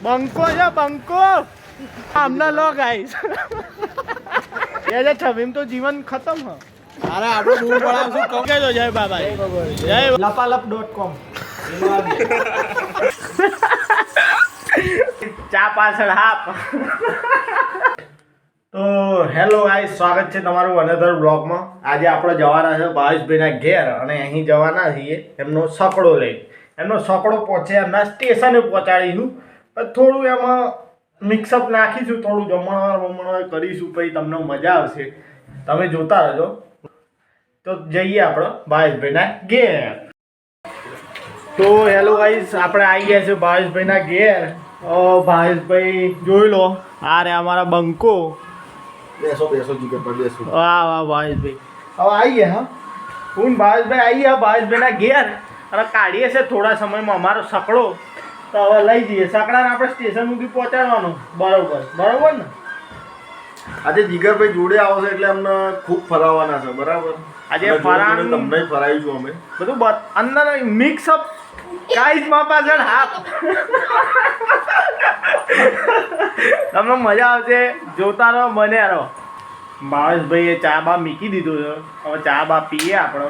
બંકો છે બંકો આમના લો ગાઈસ બે હજાર છવ્વીસ તો જીવન ખતમ હ અરે આપણે દૂર પડાવશું કહો કેજો જય બાબા જય લપાલપ ડોટ કોમ ચા પાછળ હાપ તો હેલો ગાઈસ સ્વાગત છે તમારું અનધર બ્લોગમાં આજે આપણે જવાના છે ભાવેશભાઈના ઘેર અને અહીં જવાના છીએ એમનો સકડો લઈ એમનો સકડો પહોંચે એમના સ્ટેશને પહોંચાડીશું થોડું એમાં મિક્સઅપ નાખીશું થોડું જમણવાર બમણવાર કરીશું પછી તમને મજા આવશે. તમે જોતા રહેજો. તો જઈએ આપણે ભાવેશભાઈના ઘેર. તો હેલો ગાઈસ આપણે આવી ગયા છે ભાવેશભાઈના ઘેર. ભાવેશભાઈ જોઈ લો આ રે અમારા બંકો. બેસો બેસો જીગર પર બેસો. વાહ વાહ ભાવેશભાઈ. હવે આવીએ હા. હું ભાવેશભાઈ આવી ગયા ભાવેશભાઈના ઘેર. અને કાઢીએ છે થોડા સમયમાં અમારો સકડો તો હવે લઈ જઈએ. સકડાને આપણે સ્ટેશન સુધી પહોંચાડવાનું. બરોબર. બરોબર ને? આજે જીગરભાઈ જોડે આવશે એટલે અમને ખૂબ ફરાવવાના છે બરાબર? આજે ફરાણ- તમને ફરાવીશું અમે. બધું અંદર મિક્સઅપ ગાઈસમાં પાછળ હાથ. તમને મજા આવશે. જોતા રહો મને રહો. એ ચા બા મૂકી દીધું છે. હવે ચા બા પીએ આપણે.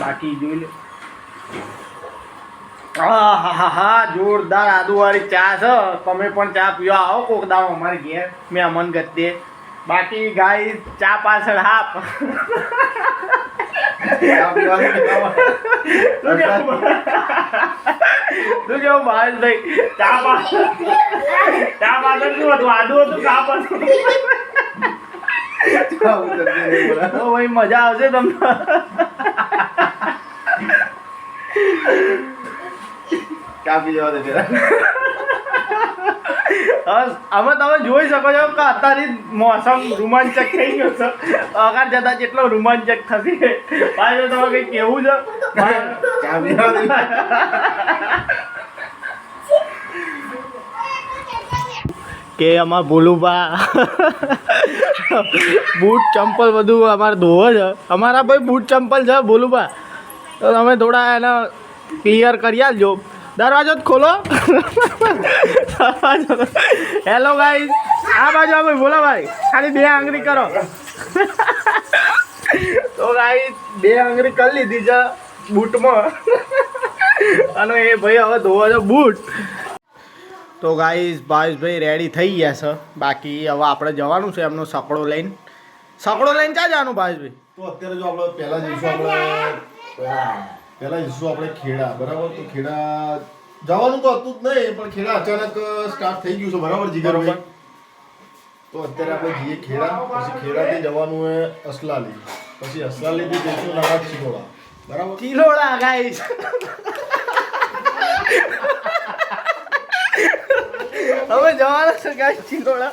બાકી જોઈ લે. હા હા હા જોરદાર આદુવાળી ચા છે. તમે પણ ચા પીવા આવો કોક દાવ અમારી ઘેર. મેં અમન ગત્તે બાકી ગાય ચા પાછળ કેટલા શું કેવું? શું ચા પાછળ ચા પાછળ શું હતું? આદુ હતું ચા પાછળ. તો ભાઈ મજા આવશે તમને. ચા પી જવા દે બસ અમે તમે જોઈ શકો છો કે અત્યારે મોસમ રોમાંચક થઈ ગયો છે. આગળ જતા જેટલો રોમાંચક થશે. પાછું તમે કંઈ કેવું છે? કે અમાર ભોલુબા બૂટ ચંપલ બધું અમારે ધોવો છે. અમારા ભાઈ બૂટ ચંપલ છે ભોલુબા. તો તમે થોડા એને ક્લિયર કરી આલજો દરવાજો જ ખોલો. હેલો ગાઈસ આ બાજુ આ ભાઈ બોલો ભાઈ. ખાલી બે આંગળી કરો. તો ગાઈસ બે આંગળી કરી લીધી છે બૂટમાં. અને એ ભાઈ હવે ધોવો છે બૂટ. તો ગાઈઝ ભાવેશભાઈ રેડી થઈ ગયા છે. બાકી હવે આપણે જવાનું છે એમનો સકડો લઈને. સકડો લઈને ક્યાં જવાનું ભાવેશભાઈ? તો અત્યારે જો આપણે પહેલાં જઈશું આપણે. પહેલા ઈસુ આપણે ખેડા બરાબર? તો ખેડા જવાનું તો હતું જ નહીં પણ ખેડા અચાનક સ્ટાર્ટ થઈ ગયું છે. બરાબર જીગરભાઈ તો અત્યારે આપણે જઈએ ખેડા. પછી ખેડાથી જવાનું હોય અસલાલી. પછી અસલાલીથી જઈશું નાના ચિલોડા. બરાબર? કિલોડા ગાઈસ હવે જવાના છે ગાઈસ ચિલોડા.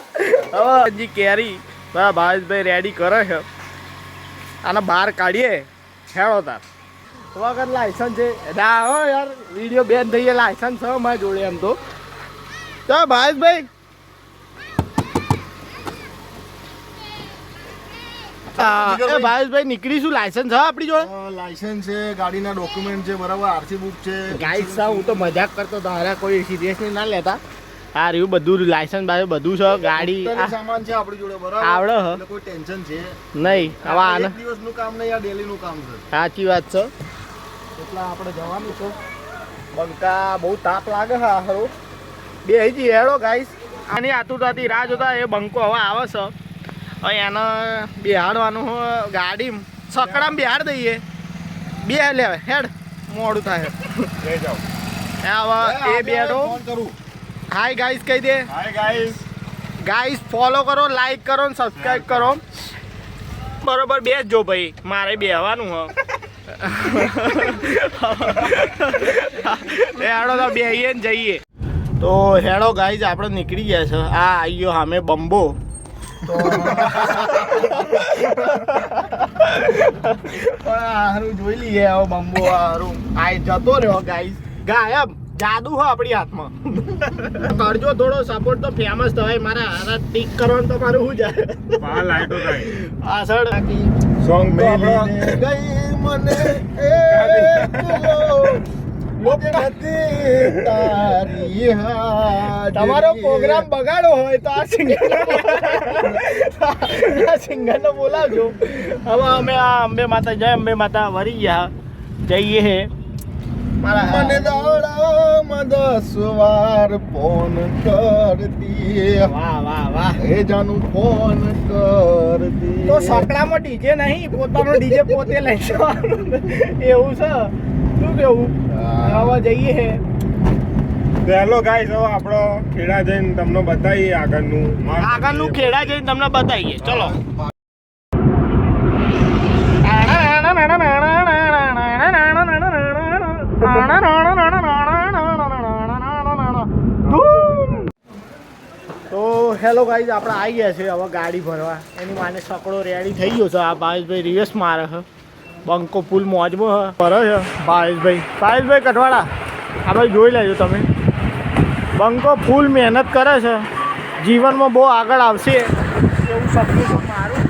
હવે હજી કેરી મારા ભાવેશભાઈ રેડી કરે છે. આને બહાર કાઢીએ. ખેડો તાર. વગર લાયસન્સ છે. ના હો યાર વીડિયો બેન થઈ ગયા લાયસન્સ છે મારી જોડે એમ તો. તો ભાઈ. ભાવેશભાઈ નીકળીશું. લાયસન્સ છે આપણી જોડે? લાયસન્સ છે ગાડીના ડોક્યુમેન્ટ છે બરાબર આરસી બુક છે. ગાઈડ સા હું તો મજાક કરતો તારા કોઈ સિરિયસલી ના લેતા. આ રહ્યું બધું લાયસન્સ બાય બધું છે ગાડી સામાન છે આપણી જોડે બરાબર. આવડે હ. કોઈ ટેન્શન છે. નહીં હવે આને. દિવસનું કામ નહીં આ ડેલીનું કામ છે. સાચી વાત છે. એટલે આપણે જવાનું છે. બંકા બહુ તાપ લાગે હા હારો. બે હજી હેડો ગાઈસ આની આતુરતાથી રાહ જોતા એ બંકો હવે આવે છે. હવે એને બેહાડવાનું ગાડી સકડામાં બિહાડ દઈએ. બે લે હેડ. મોડું થાય. જઈ જાઓ. હવે એ બેડો હાય ગાઈસ કહી દે. હાય ગાઈસ ગાઈસ ફોલો કરો લાઈક કરો ને સબસ્ક્રાઈબ કરો. બરોબર બેસજો જો ભાઈ. મારે બેહવાનું હ. હેડો તો બેહીએ ને જઈએ. તો હેડો ગાઈઝ આપણે નીકળી ગયા છે. આ આવી ગયો સામે બંબો. હારું જોઈ લઈએ હવે બંબો હારું. આ જતો રહ્યો ગાઈઝ. ગાયબ જાદુ હો આપણી હાથમાં. કરજો થોડો સપોર્ટ તો ફેમસ થવાય મારા હારા ટીક કરવાનું તો મારું શું જાય. આ સર. સોંગ તો ગઈ મને તમારો પ્રોગ્રામ બગાડો હોય તો આ સિંગર આ સિંગરને બોલાવજો. હવે અમે આ અંબે માતા જય અંબે માતા વરી ગયા. જઈએ. હે. મને દોડા મદસવાર ફોન ફોન કરતી વાહ વાહ વાહ. એ જાનું ફોન કરતી તો સકડામાં ડીજે નહીં પોતાનો ડીજે પોતે લઈ જવાનું. એવું છે? શું કેવું? હવે જઈએ હે. હેલો ગાઈસ હવે આપણો ખેડા જઈને તમને બતાવીએ આગળનું. આગળનું ખેડા જઈને તમને બતાવીએ. ચલો. હેલો ગાઈઝ આપણે આવી ગયા છે હવે ગાડી ભરવા. એની માને સકડો રેડી થઈ ગયો છે. આ ભાવેશભાઈ રિવેસ મારે છે. બંકો પુલ મોજમાં છે. ભરે છે ભાવેશભાઈ. ભાવેશભાઈ કઠવાડા આ ભાઈ જોઈ લેજો તમે. બંકો ફૂલ મહેનત કરે છે. જીવનમાં બહુ આગળ આવશે. એવું સપનું છે મારું.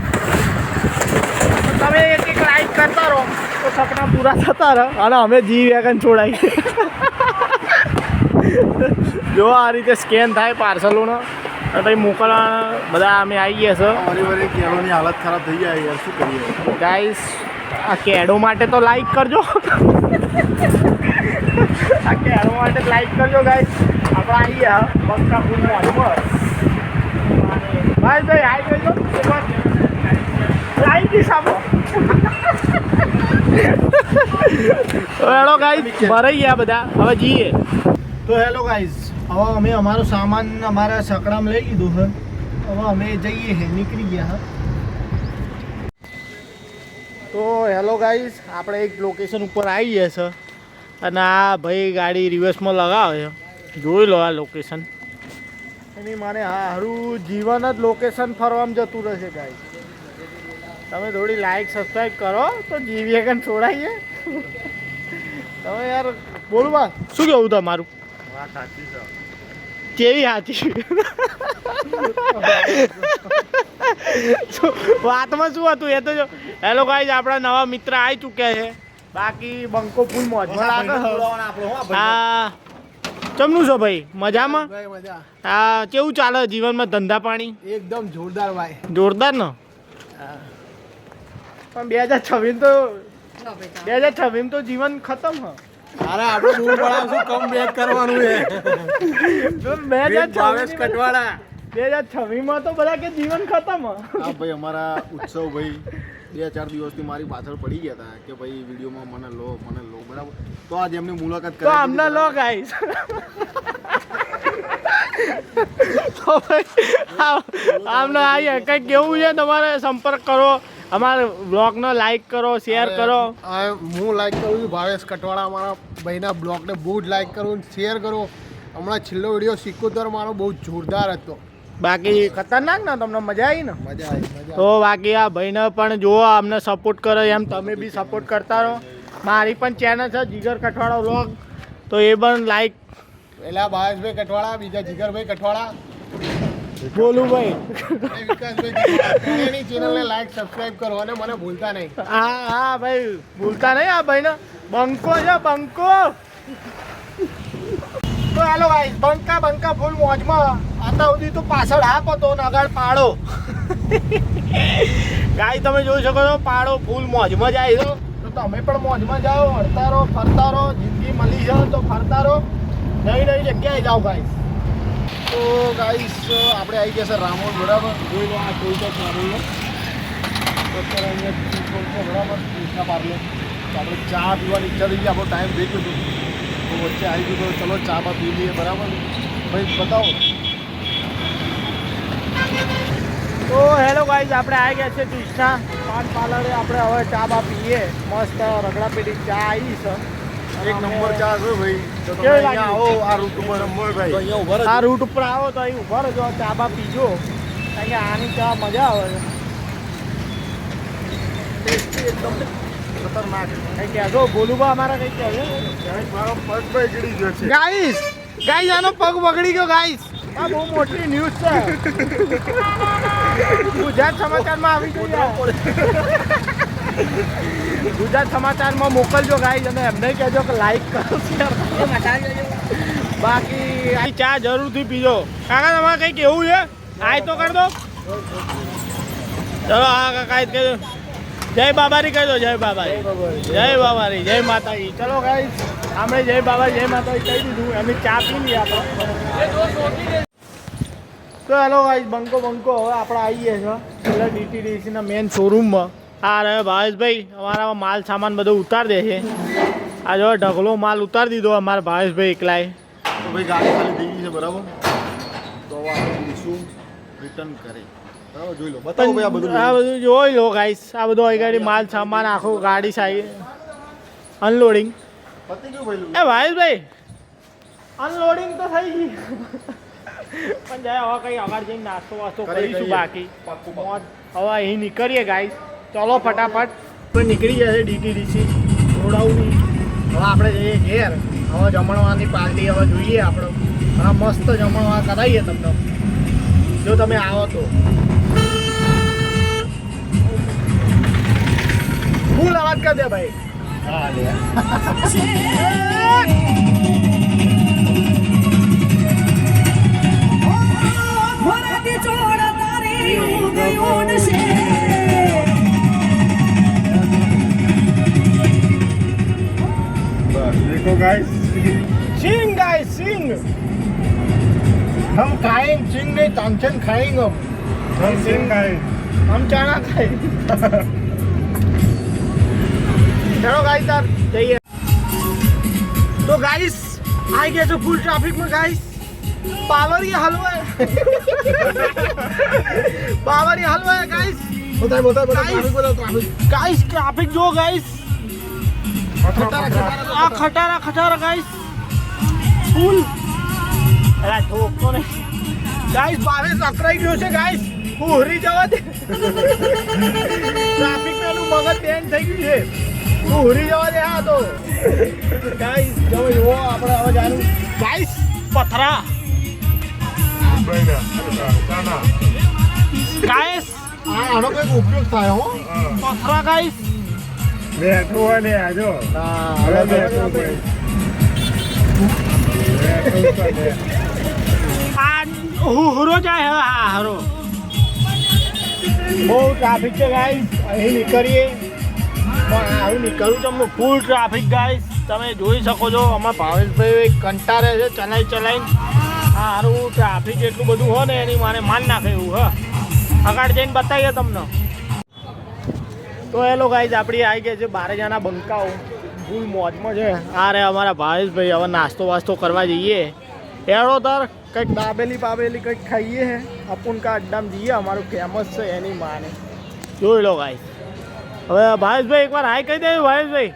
તમે એક એક લાઈક કરતા રહો. તો સપના પૂરા થતા રહો. અને અમે જી વેગન છોડાઈ. જો આ રીતે સ્કેન થાય પાર્સલોનો. પછી મોકલવા બધા અમે આવી ગયા છે. અમારી વારી કેળોની હાલત ખરાબ થઈ જાય યાર શું કરીએ? ગાઈસ આ કેડો માટે તો લાઈક કરજો. આ કેડો માટે લાઈક કરજો ગાઈસ આપણે આવી ગયા. બક્કા ફૂલ ભાઈ ભાઈ આવી ગયો લાઈક સામો હેલો ગાઈસ ભરાઈ ગયા બધા. હવે જઈએ. તો હેલો ગાઈસ હવે અમે અમારો સામાન અમારા સકડામાં લઈ લીધું છે. હવે અમે જઈએ હે, નીકળી ગયા હા. તો હેલો ગાઈસ આપણે એક લોકેશન ઉપર આવી ગયા છે. અને આ ભાઈ ગાડી રિવર્સમાં લગાવે છે. જોઈ લો આ લોકેશન એની મારે સારું જીવન જ લોકેશન ફરવામાં જતું રહેશે ગાઈસ તમે થોડી લાઈક સબસ્ક્રાઈબ કરો, તો જીવીએ એકન છોડાઈએ. તમે યાર બોલવા, શું કેવું તમારું? વાત સાચી છે કેવી સાચી વાતમાં શું હતું? એ તો જો હેલો ગાઈઝ આપણા નવા મિત્ર આવી ચૂક્યા છે. બાકી બંકો ફૂલ મોજમાં. હા ચમનું છો ભાઈ? મજામાં? ભાઈ હા કેવું ચાલે જીવનમાં ધંધા પાણી? એકદમ જોરદાર ભાઈ. જોરદાર ને? પણ બે હજાર છવ્વીસ તો બે હજાર છવ્વીસ તો જીવન ખતમ હ. અરે આપણે દૂર પડાવશું કમ બેક કરવાનું છે. તો બે હજાર ભાવેશ છવ્વીસ કટવાડા બે હજાર છવ્વીસમાં તો બધા કે જીવન ખતમ હા. ભાઈ અમારા ઉત્સવ ભાઈ બે ચાર દિવસથી મારી પાછળ પડી ગયા હતા કે ભાઈ વિડીયોમાં મને લો મને લો બરાબર. તો આજે એમની મુલાકાત તો અમને. લો ગાઈસ તો ભાઈ આમ- આમને આવીએ કંઈક કેવું છે તમારે સંપર્ક કરો. અમારા બ્લોગનો લાઈક કરો શેર કરો. હું લાઈક કરું છું ભાવેશ કટવાળા અમારા ભાઈના બ્લોગને બહુ જ લાઈક કરું શેર કરો. હમણાં છેલ્લો વીડિયો સિકોતર મારો બહુ જોરદાર હતો. બાકી ખતરનાક ને તમને મજા આવી ને? મજા આવી તો બાકી આ ભાઈને પણ જુઓ અમને સપોર્ટ કરો એમ તમે બી સપોર્ટ કરતા રહો. મારી પણ ચેનલ છે જીગર કઠવાડો વ્લોગ તો એ પણ લાઈક પહેલા ભાવેશભાઈ કઠવાડા બીજા જીગરભાઈ કટવાડા બોલું ભાઈ વિકાસભાઈ ચેનલને લાઈક સબસ્ક્રાઇબ કરો અને મને ભૂલતા નહીં હા હા ભાઈ ભૂલતા નહીં આ ભાઈને બંકો છે બંકો તો હાલો ભાઈ બંકા બંકા ફૂલ મોજમાં આતા સુધી તો પાછળ હાપ હતો ને પાડો ગાય તમે જોઈ શકો છો પાડો ફૂલ મોજમાં જાય છો તો તમે પણ મોજમાં જાઓ હરતા રહો ફરતા રહો જિંદગી મળી જાઓ તો ફરતા રહો નવી નવી જગ્યાએ જાઓ ભાઈ તો ગાઈસ આપણે આવી ગયા છે રામોલ બરાબર. જોઈ લો આ કોઈ તો રામોલનો અત્યારે અહીંયા બરાબર કૃષ્ણા પાર્લર તો આપણે ચા પીવાની ઈચ્છા થઈ ગઈ, આપણો ટાઈમ થઈ ગયો તો વચ્ચે આવી ગયું, તો ચલો ચા બા પી લઈએ, બરાબર? ભાઈ, બતાવો. તો હેલો ગાઈઝ આપણે આવી ગયા છે કૃષ્ણા પાન પાર્લરે આપણે હવે ચા બા પીએ. મસ્ત રગડા પેટી ચા આવી છે. એક નંબર ચા છે ભાઈ. તો તમે અહીંયા આવો આ રૂટ ઉપર નંબર ભાઈ. અહીંયા ઊભા આ રૂટ ઉપર આવો તો અહીં ઊભા રહેજો ચા બા પીજો. કારણ કે આની ચા મજા આવે છે. એકદમ ખતરનાક. કંઈ કહેજો બોલુબા અમારા કંઈ કહેજો. મારો પગ ભાઈ ગયો છે. ગાઈસ ગાઈસ આનો પગ બગડી ગયો ગાઈસ આ બહુ મોટી ન્યૂઝ છે. ગુજરાત સમાચારમાં આવી ગઈ છે. ગુજરાત સમાચારમાં મોકલજો ગાઈઝ અને એમને કહેજો કે લાઈક કરો શેર કરો. બાકી આ ચા જરૂરથી પીજો. કાકા તમારે કંઈ કેવું છે? આય તો કર દો. ચલો હા કાકા કહેજો. જય બાબારી કહી દો જય બાબારી. જય બાબારી. જય માતાજી. ચલો ગાઈઝ આપણે જય બાબા જય માતાજી કહી દીધું. એમની ચા પી લઈએ આપણે. તો હેલો ગાઈઝ બંકો બંકો. હવે આપણે આવીએ છીએ. એટલે ડીટીડીસીના મેન શોરૂમમાં આ રહે ભાવેશભાઈ. અમારા માલ સામાન બધો ઉતાર દે છે. આ જો ઢગલો માલ ઉતાર દીધો અમારા ભાવેશભાઈ એકલાય તો ભાઈ ગાડી ખાલી થઈ ગઈ છે બરાબર? તો આપણે રિટર્ન કરે. જોઈ લો. ગાઈસ આ બધું ગાડી માલ સામાન આખું ગાડી સાઈ. અનલોડિંગ ભાઈ એ ભાવેશભાઈ અનલોડિંગ તો થઈ ગઈ. પણ જાય હવે કઈ આગળ જઈને નાસ્તો વાસ્તો કરીશું બાકી. હવે અહીં નીકળીએ ગાઈસ ચલો ફટાફટ. તો નીકળી જશે ડીટીડીસી રોડાવું હવે આપણે જઈએ ઘેર. હવે જમણવાની પાર્ટી હવે જોઈએ આપણે. હા મસ્ત જમણવા કરાવીએ તમને. જો તમે આવો તો. ફૂલ અવાજ કરી દે ભાઈ. હા લે. हम खाएंगे सिंग नहीं तानसेन खाएंगे हम हम सिंह गाइस हम चाना खाएंगे चलो गाइस सर जाइए तो गाइस आ गए तो फुल ट्रैफिक में गाइस पावरी हलवा है पावरी हलवा है गाइस બતાય બતાય બતાય Guys. ટ્રાફિક બતાવો ટ્રાફિક गाइस ट्रैफिक जो गाइस આ ખટારા ખટારા ગાઈસ ફૂલ એલા ઠોકતો ને ગાઈસ ભાવેશ અકરાઈ ગયો છે ગાઈસ હું હરી જવા દે. ટ્રાફિક પેલું મગજ બેન થઈ ગયું છે. હું હરી જવા દે હા તો. ગાઈસ જો એવો આપણે હવે જાણું. ગાઈસ પથરા. ગાઈસ આનો કોઈ ઉપયોગ થાય હો. પથરા ગાઈસ બેઠો હોય ને આજો હવે બેઠો. આ હું હરો જાય હા હરો. બહુ ટ્રાફિક છે ગાઈસ અહીં નીકળીએ. પણ આવું નીકળ્યું તો અમને ફૂલ ટ્રાફિક ગાઈસ તમે જોઈ શકો છો અમારા ભાવેશભાઈ કંટાળે છે, ચલાઈ ચલાવીને હા સારું ટ્રાફિક એટલું બધું હોય ને, એની મારે માન નાખે એવું, હા. આગળ જઈને બતાવીએ તમને. તો હેલો ગાઈસ આપણી આવી ગયા છે બારે જણા બંકાઓ. ફૂલ મોજમાં છે. આ રે અમારા ભાવેશભાઈ, હવે નાસ્તો વાસ્તો કરવા જઈએ. એડો તાર કંઈક દાબેલી બાબેલી કંઈક ખાઈએ હે અપુન કા અડ્ડામાં જઈએ અમારું ફેમસ છે એની માને જોઈ લો ગાઈ હવે ભાવેશભાઈ એકવાર હાય કહી દે ભાવેશભાઈ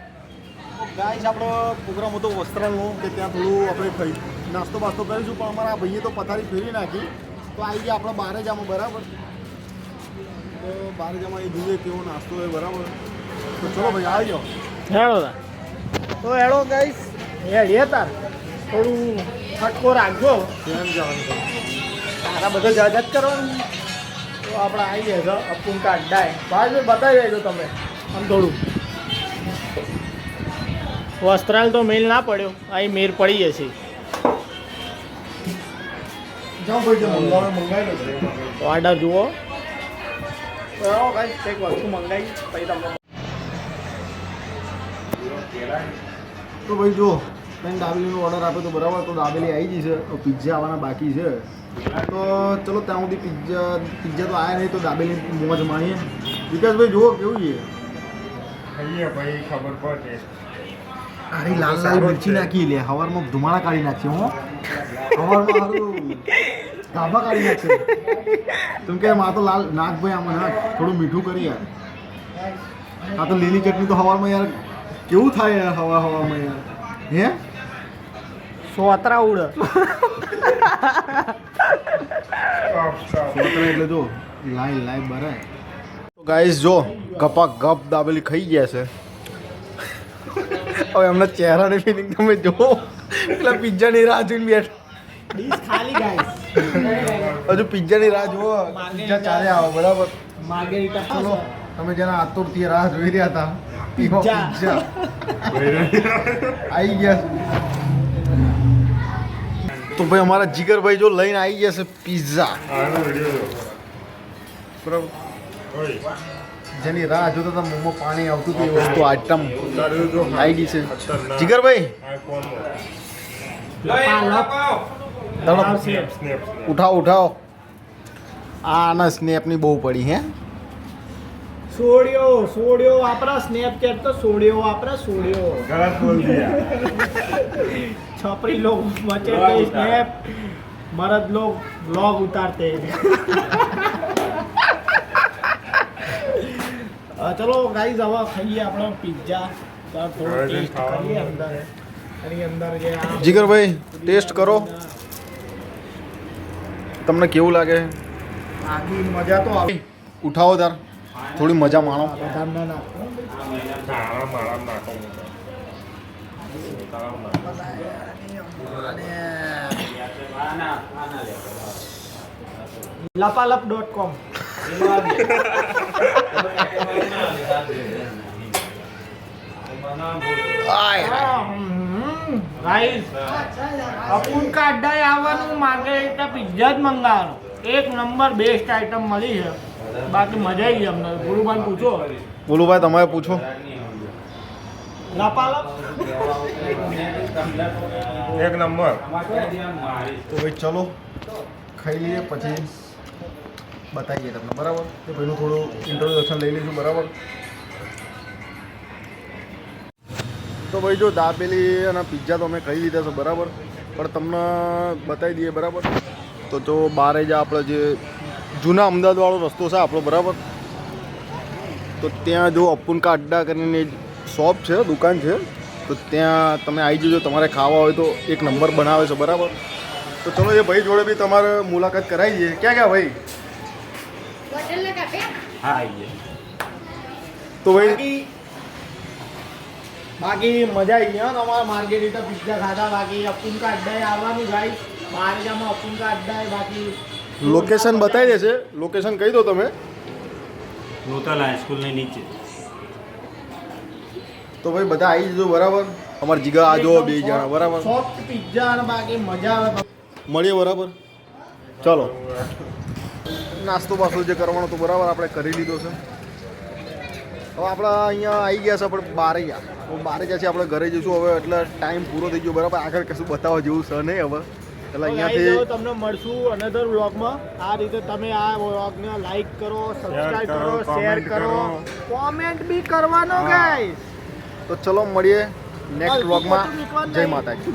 ગાઈસ આપણો પ્રોગ્રામ હતો વસ્ત્રાલનો કે ત્યાં થોડું આપણે ખાઈ નાસ્તો બાસ્તો કરીશું પણ અમારા ભાઈએ તો પથારી ફેરી નાખી તો આવી ગયા આપણે બારે જામાં બરાબર તો બારે જામાં એ જોઈએ કેવો નાસ્તો હોય બરાબર તો ચલો ભાઈ આવી જાઓ હેડો તો હેડો ગાઈસ હેડીએ તાર થોડું ફટકો રાખજો. એમ જવાનું? તારા બધા જજ કરવાનું તો આપણે આવી ગયા છે અપુન કા અડ્ડાએ ભાઈ બતાવી દેજો તમે આમ થોડું. વસ્ત્રાલ તો મેલ ના પડ્યો અહીં મેર પડી જશે જાઓ ઓર્ડર જુઓ. કંઈક વસ્તુ મંગાવી પછી તમને તો ભાઈ જો મેં દાબેલીનો ઓર્ડર આપ્યો તો બરાબર તો દાબેલી આવી ગઈ છે પિઝા આવવાના બાકી છે. તો ચલો ત્યાં સુધી પિઝા પિઝા તો આવ્યા નહીં તો દાબેલી મોજ માણીએ વિકાસભાઈ જુઓ કેવું છે? ખાઈએ ભાઈ ખબર પડે. અરે લાલ લાલ મરચી નાખી લે હવારમાં ધુમાડા કાઢી નાખશે હો. હવારમાં હારું ગાભા કાઢી નાખશે. તું કે માં તો લાલ નાખ ભાઈ આમાં નાખ થોડું મીઠું કરી યાર. આ તો લીલી ચટણી તો હવારમાં યાર કેવું થાય યાર હવા હવામાં યાર. હે? સોતરા ઉડ સોતરા એટલે જો લાઈ લાઈ બરાય. તો ગાઈસ જો ગપા ગપ દાબેલી ખાઈ ગયા છે. હવે એમના ચહેરાની ફિલિંગ તમે જો પેલા પિઝાની રાહ જોઈને બેઠા. હજુ પિઝાની રાહ જુઓ. પિઝા ચાલે આવો બરાબર? માર્ગેરિટા ચલો તમે જેના આતુરથી રાહ જોઈ રહ્યા હતા આવી ગયા. તો ભાઈ અમારા જીગરભાઈ જો લઈને આવી ગયા છે પિઝા જેની રાહ જોતા હતા મોંમાં પાણી આવતું હતું એ વસ્તુ આઈટમ આવી ગઈ છે. જીગરભાઈ? ઉઠાવ ઉઠાવ સ્નેપ સ્નેપ ઉઠાવો ઉઠાવો. આ આના સ્નેપની બહુ પડી હે? સોડિયો સોડિયો વાપરા સ્નેપચેટ તો સોડિયો વાપરા સોડિયો. छपरी लोग बचे थे स्नैप मर्द लोग ब्लॉग उतारते हैं અ, ચલો ગાઈઝ હવે ખાઈએ આપણો પિઝા થોડો હવે ટેસ્ટ ખાવાનું. કરીએ અંદર એની અંદર જે આ જીગરભાઈ ટેસ્ટ કરો તમને કેવું લાગે આગી મજા તો આવે ઉઠાવો તાર થોડી મજા માણો બદામના નાખો લપાલપ ડોટ કોમ ગાઈઝ અપુન કા અડ્ડાએ આવવાનું માંગે તો પિઝા જ મંગાવવાનો એક નંબર બેસ્ટ આઈટમ મળી છે બાકી મજા આવી ગઈ અમને ગુરુભાઈ પૂછો બોલું ભાઈ તમારે પૂછો લપાલપ એક નંબર. તો ભાઈ ચલો, ખાઈ લઈએ, પછી બતાવીએ તમને, બરાબર? તો ભાઈનું થોડું ઇન્ટ્રોડક્શન લઈ લઈશું, બરાબર? તો ભાઈ જો દાબેલી અને પિઝા તો અમે ખાઈ લીધા છે, બરાબર? પણ તમને બતાવી દઈએ, બરાબર? તો જો બારે જ આપણે જે જૂના અમદાવાદવાળો રસ્તો છે આપણો, બરાબર? તો ત્યાં જો અપુનકા અડ્ડા કરીને શોપ છે, દુકાન છે. તો ત્યાં તમે આવી જજો તમારે ખાવા હોય તો એક નંબર બનાવે છે બરાબર? તો ચલો એ ભાઈ જોડે બી તમારે મુલાકાત કરાવી દઈએ. ક્યાં ક્યાં ભાઈ? તો ભાઈ બાકી મજા આવી ગઈ તમારા માર્કેટ પિઝા ખાધા બાકી અપુંકા અડ્ડાએ આવવાનું ભાઈ. મારેગામાં અપુંકા અડ્ડાએ બાકી લોકેશન બતાવી દેશે લોકેશન કહી દો તમે. નૂતલ હાઈસ્કૂલની નીચે. તો ભાઈ બધા આવી જજો બરાબર? અમારા જીગા આ જો બે જણા બરાબર? સોફ્ટ પિઝા અને બાકી મજા આવે. મળીએ બરાબર? ચલો. નાસ્તો બાસ્તો જે કરવાનો તો બરાબર આપણે કરી લીધો છે. હવે આપણે અહીંયા આવી ગયા છે આપણે બારે ગયા. બારે ગયા છે આપણે ઘરે જઈશું હવે એટલે ટાઈમ પૂરો થઈ ગયો બરાબર? આગળ કશું બતાવવા જેવું છે નહીં હવે. એટલે અહીંયાથી તમને મળશું અનધર વ્લોગમાં આ રીતે તમે આ વ્લોગને લાઈક કરો સબસ્ક્રાઇબ કરો, શેર કરો. કરો. કોમેન્ટ બી કરવાનો ગાઈસ તો ચલો મળીએ નેક્સ્ટ વ્લોગમાં. જય માતાજી.